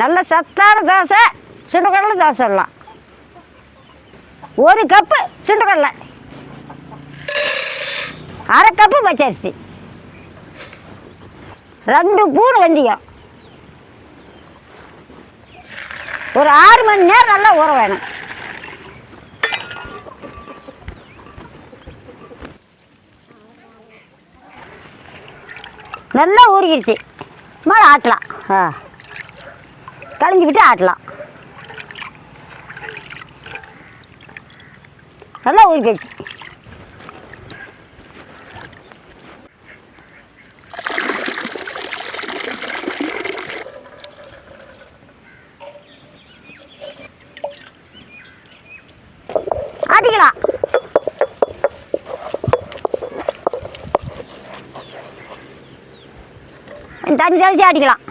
நல்ல சத்தான தோசை சுண்டுக்கடலை தோசை சொல்லலாம். ஒரு கப்பு சுண்டுக்கடலை அரை கப்பு பச்சரிசி. ரெண்டு பூணு வெந்தயம். ஒரு ஆறு மணி நேரம் நல்லா ஊற வேணும் நல்லா ஊறிக்கிடுச்சு மேலே ஆட்டலாம். ஆ. களைஞ்சி விட்டு ஆட்டலாம். நல்லா ஊறி போச்சு ஆட்டிக்கலாம். தண்ணி தெளிச்சு ஆட்டிக்கலாம்.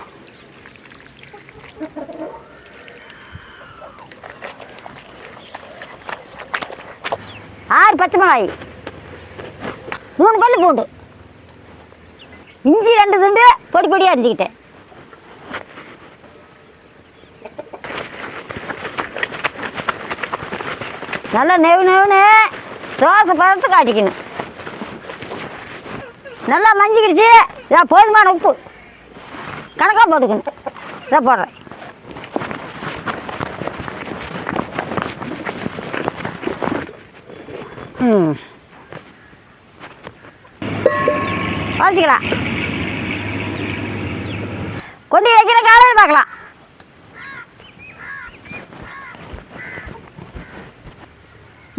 ஆறு பச்சை மிளகாய். மூணு பல்லு பூண்டு. இஞ்சி ரெண்டு துண்டு பொடி பொடியாக அரிஞ்சிக்கிட்டேன். நல்லா நெவு நெவுன்னு தோசை பதத்தை காட்டிக்கணும். நல்லா மஞ்சிக்கிடுச்சு. இதான் போதுமான உப்பு. கணக்காக போட்டுக்கணும். இதை போடுறேன். வச்சுக்கலாம் கொண்டு வைக்கிற காலையில் பார்க்கலாம்.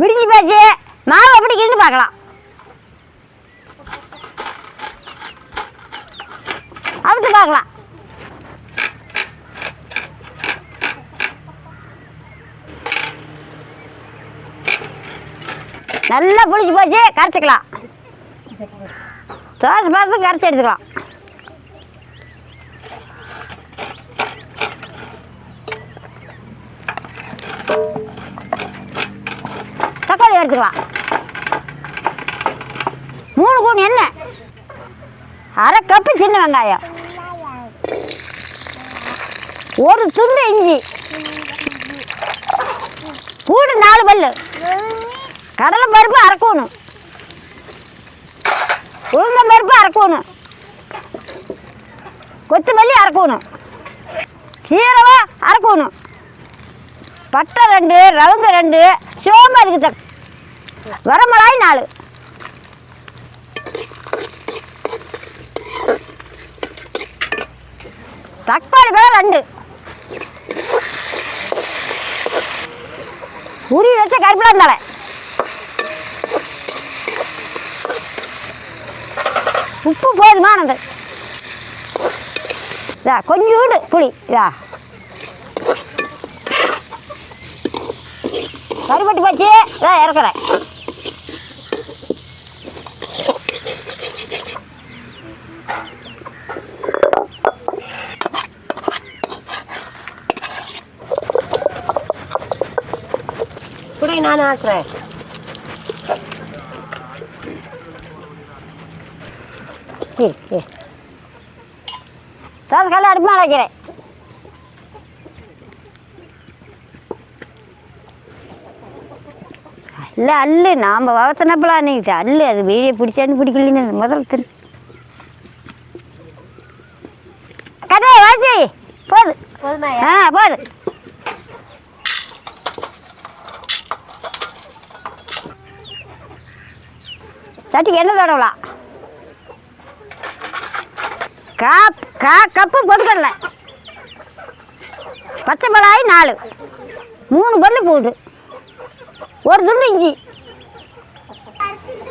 விடிஞ்சு போச்சு. மாவு எப்படி கிண்டு பார்க்கலாம். அவிட்டு பார்க்கலாம். நல்லா புளிச்சு போச்சு கரைச்சிக்கலாம். தோசை பார்த்து கரைச்சி எடுத்துக்கலாம். தக்காளி எடுத்துக்கலாம் மூணு கூண் எண்ணெய். அரை கப்பு சின்ன வெங்காயம். ஒரு துண்டு இஞ்சி. கூடு நாலு பல்லு. கடலை பருப்பு அரைக்கணும். உளுந்தம் பருப்பு அரைக்கணும். கொத்தமல்லி அரைக்கணும். சீரகம் அரைக்கணும். பட்டை ரெண்டு ரவுங்க ரெண்டு சோம்பு அதுக்கு தக் நாலு. தக்காளி பழம் ரெண்டு. உரி வச்ச கருப்பிலாம் தலை உப்பு போதுமானது இதா கொஞ்சோண்டு புளி. இதா கருப்பட்டு போச்சு இதா இறக்குறேன். குடி நான் ஆக்குறேன். இரு இரு தோசை கல்ல அடுப்பு மேலே வைக்கிறேன். அல்ல அல்லு நாம் வளர்த்தனப்பலாம் நீ அல்லு அது வீடியோ பிடிச்சான்னு பிடிக்கலன்னு முதல்ல திரு கதை வாசி போது. ஆ போது. சட்டிக்கு என்ன தடவலாம். கா கா கப்பு பொட்டுக்கடலை பச்சை மிளகாய் நாலு. மூணு பல்லு போகுது. ஒரு துண்டு இஞ்சி.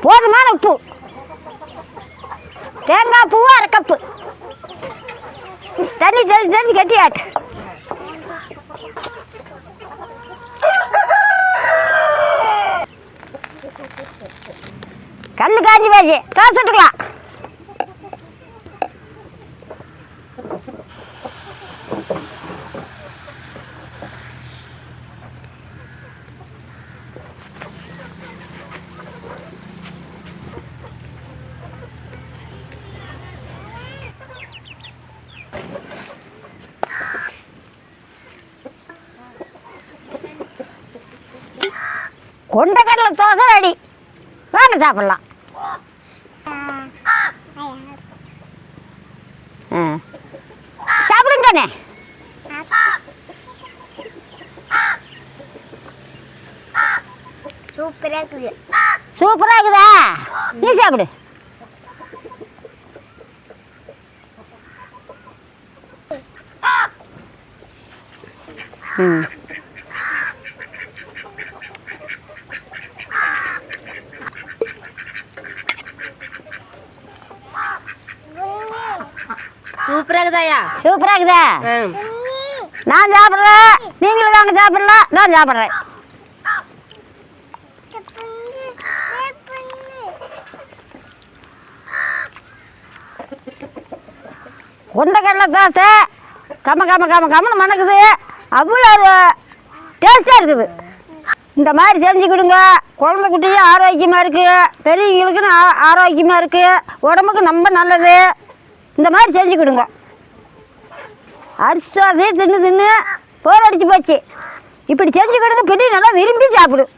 போதுமான உப்பு. தேங்காய் பூ அரை கப்பு. தண்ணி தெளிச்சு தெளிச்சு கட்டியாட்டு கண்ணு காஞ்சி போச்சு. தோசை எடுக்கலாம் கொண்ட கொண்டக்கடலை தோசை அடி வாங்க சாப்பிடலாம். சாப்பிடுங்கண்ணே சூப்பராக இருக்குது. சூப்பராக இருக்குதா? நீ சாப்பிடு. ம். சூப்பரா இருக்குதாயா சூப்பராக இருக்குதா. ம். நான் சாப்பிட்றேன் நீங்களும் வாங்க சாப்பிடலாம் நான் சாப்பிட்றேன். கொண்டக்கடலை தோசை. கம கம கம கமன்னு மணக்குது. அவ்வளோ டேஸ்ட்டாக இருக்குது. இந்த மாதிரி செஞ்சு கொடுங்க. குழந்தை குட்டியும் ஆரோக்கியமாக இருக்குது பெரியவங்களுக்கும் ஆரோக்கியமாக இருக்குது உடம்புக்கு ரொம்ப நல்லது. இந்த மாதிரி செஞ்சு கொடுங்க. அரிசி தின்னு தின்னு போர் அடிச்சு போச்சு. இப்படி செஞ்சு கொடுங்க பெரிய நல்லா விரும்பி சாப்பிடும்.